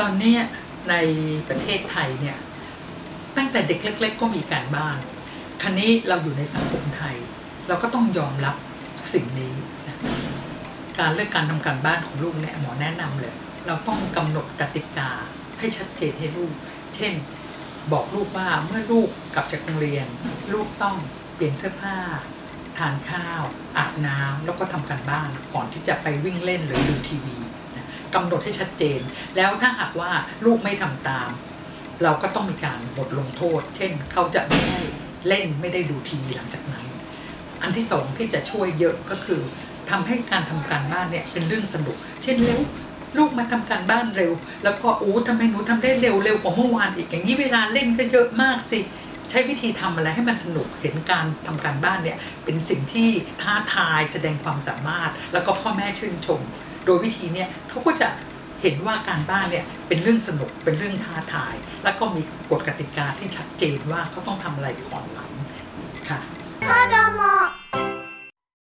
ตอนนี้ในประเทศไทยเนี่ยตั้งแต่เด็กเล็ก ๆ ก็มีการบ้านคันนี้เราอยู่ในสังคมไทย เราก็ต้องยอมรับสิ่งนี้นะการเลือกการทำการบ้านของลูกเนี่ยหมอแนะนำเลย เราต้องกำหนดกติกาให้ชัดเจนให้ลูก เช่น บอกลูกว่าเมื่อลูกกลับจากโรงเรียน ลูกต้องเปลี่ยนเสื้อผ้า ทานข้าว อาบน้ำแล้วก็ทำการบ้านก่อนที่จะไปวิ่งเล่นหรือดูทีวี กำหนดให้ชัดเจน แล้วถ้าหากว่าลูกไม่ทำตาม เราก็ต้องมีการบทลงโทษ เช่นเขาจะไม่ได้เล่นไม่ได้ดูทีวีหลังจากนั้น อันที่สองที่จะช่วยเยอะก็คือทำให้การทำการบ้านเนี่ยเป็นเรื่องสนุก เช่นเร็วลูกมาทำการบ้านเร็ว แล้วก็อู้ทำไมหนูทำได้เร็วเร็วกว่าเมื่อวานอีกอย่างนี้เวลาเล่นก็เยอะมากสิใช้วิธีทำอะไรให้มันสนุกเห็นการทำการบ้านเนี่ยเป็นสิ่งที่ท้าทายแสดงความสามารถ แล้วก็พ่อแม่ชื่นชม โดยวิธีเนี่ยเขาก็จะเห็นว่าการบ้านเนี่ยเป็นเรื่องสนุกเป็นเรื่องท้าทาย แล้วก็มีกฎกติกาที่ชัดเจนว่าเขาต้องทำอะไรก่อนหลัง